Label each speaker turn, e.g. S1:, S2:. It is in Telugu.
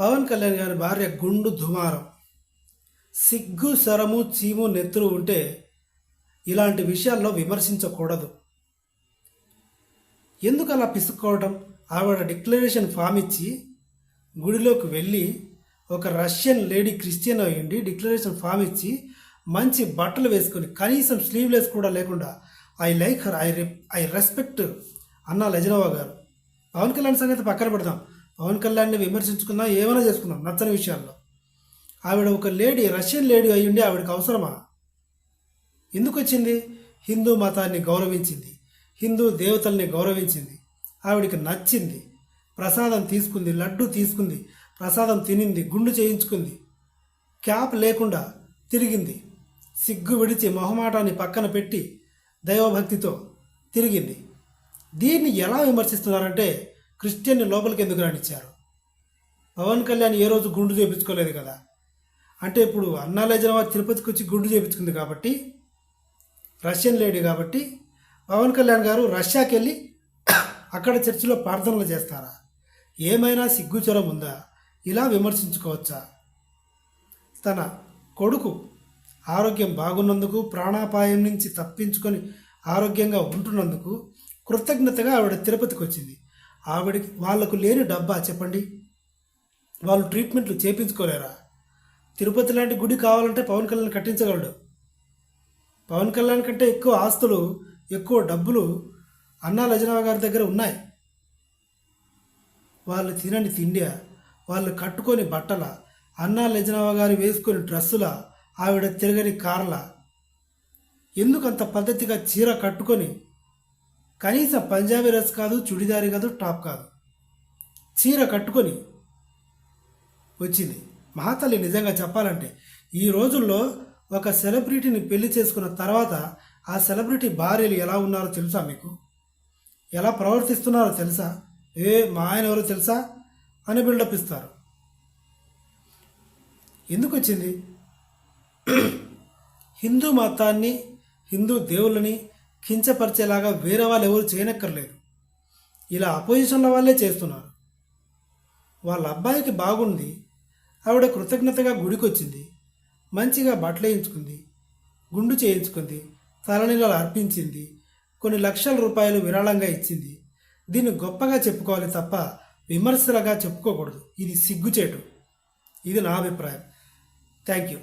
S1: పవన్ కళ్యాణ్ గారి భార్య గుండు దుమారం. సిగ్గు సరము చీము నెత్తురు ఉంటే ఇలాంటి విషయాల్లో విమర్శించకూడదు. ఎందుకు అలా పిసుక్కోవడం ఆవిడ డిక్లరేషన్ ఫామ్ ఇచ్చి గుడిలోకి వెళ్ళి ఒక రష్యన్ లేడీ క్రిస్టియన్ అయ్యండి డిక్లరేషన్ ఫామ్ ఇచ్చి మంచి బట్టలు వేసుకొని కనీసం స్లీవ్లెస్ కూడా లేకుండా I like her I I respect అన్న లజనవా గారు. పవన్ కళ్యాణ్ సంగతి పక్కన పెడదాం. పవన్ కళ్యాణ్ని విమర్శించుకుందాం ఏమైనా చేసుకుందాం నచ్చని విషయాల్లో. ఆవిడ ఒక లేడీ రష్యన్ లేడీ అయ్యుండి ఆవిడకి అవసరమా? ఎందుకు వచ్చింది హిందూ మతాన్ని గౌరవించింది హిందూ దేవతల్ని గౌరవించింది ఆవిడికి నచ్చింది ప్రసాదం తీసుకుంది లడ్డు తీసుకుంది ప్రసాదం తినింది గుండు చేయించుకుంది క్యాప్ లేకుండా తిరిగింది సిగ్గు విడిచి మొహమాటాన్ని పక్కన పెట్టి దైవభక్తితో తిరిగింది. దీన్ని ఎలా విమర్శిస్తున్నారంటే క్రిస్టియన్ని లోపలికి ఎందుకు రానిచ్చారు? పవన్ కళ్యాణ్ ఏ రోజు గుండు చేయించుకోలేదు కదా? అంటే ఇప్పుడు అన్నాలేజనవా తిరుపతికి వచ్చి గుండు చేయించుకుంది కాబట్టి రష్యన్ లేడీ కాబట్టి పవన్ కళ్యాణ్ గారు రష్యాకి వెళ్ళి అక్కడ చర్చిలో ప్రార్థనలు చేస్తారా? ఏమైనా సిగ్గుచరం ఉందా? ఇలా విమర్శించుకోవచ్చా? తన కొడుకు ఆరోగ్యం బాగున్నందుకు ప్రాణాపాయం నుంచి తప్పించుకొని ఆరోగ్యంగా ఉంటున్నందుకు కృతజ్ఞతగా ఆవిడ తిరుపతికి వచ్చింది. ఆవిడకి వాళ్ళకు లేని డబ్బా చెప్పండి. వాళ్ళు ట్రీట్మెంట్లు చేపించుకోలేరా? తిరుపతి లాంటి గుడి కావాలంటే పవన్ కళ్యాణ్ కట్టించగలడు. పవన్ కళ్యాణ్ కంటే ఎక్కువ ఆస్తులు ఎక్కువ డబ్బులు అన్నా లజనవ గారి దగ్గర ఉన్నాయి. వాళ్ళు తినని తిండి వాళ్ళు కట్టుకొని బట్టల? అన్నా లజనవ గారు వేసుకొని డ్రెస్సుల? ఆవిడ తిరగని కార్ల? ఎందుకు అంత పద్ధతిగా చీర కట్టుకొని కనీసం పంజాబీ రస్ కాదు చుడిదారి కాదు టాప్ కాదు. చీర కట్టుకొని వచ్చింది. మహాతల్లి నిజంగా చెప్పాలంటే ఈ రోజుల్లో ఒక సెలబ్రిటీని పెళ్ళి చేసుకున్న తర్వాత ఆ సెలబ్రిటీ భార్యలు ఎలా ఉన్నారో తెలుసా మీకు? ఎలా ప్రవర్తిస్తున్నారో తెలుసా? ఏ మా ఆయన ఎవరో తెలుసా? అని బిల్డప్ ఇస్తారు. ఎందుకు వచ్చింది హిందూ మతాన్ని హిందూ దేవుళ్ళని కించపరిచేలాగా వేరే వాళ్ళు ఎవరు చేయనక్కర్లేదు. ఇలా అపోజిషన్ల వాళ్ళే చేస్తున్నారు. వాళ్ళ అబ్బాయికి బాగుంది ఆవిడ కృతజ్ఞతగా గుడికొచ్చింది మంచిగా బట్టలు వేయించుకుంది గుండు చేయించుకుంది తలనీళ్ళు అర్పించింది కొన్ని లక్షల రూపాయలు విరాళంగా ఇచ్చింది. దీన్ని గొప్పగా చెప్పుకోవాలి తప్ప విమర్శలుగా చెప్పుకోకూడదు. ఇది సిగ్గుచేటు. ఇది నా అభిప్రాయం. Thank you.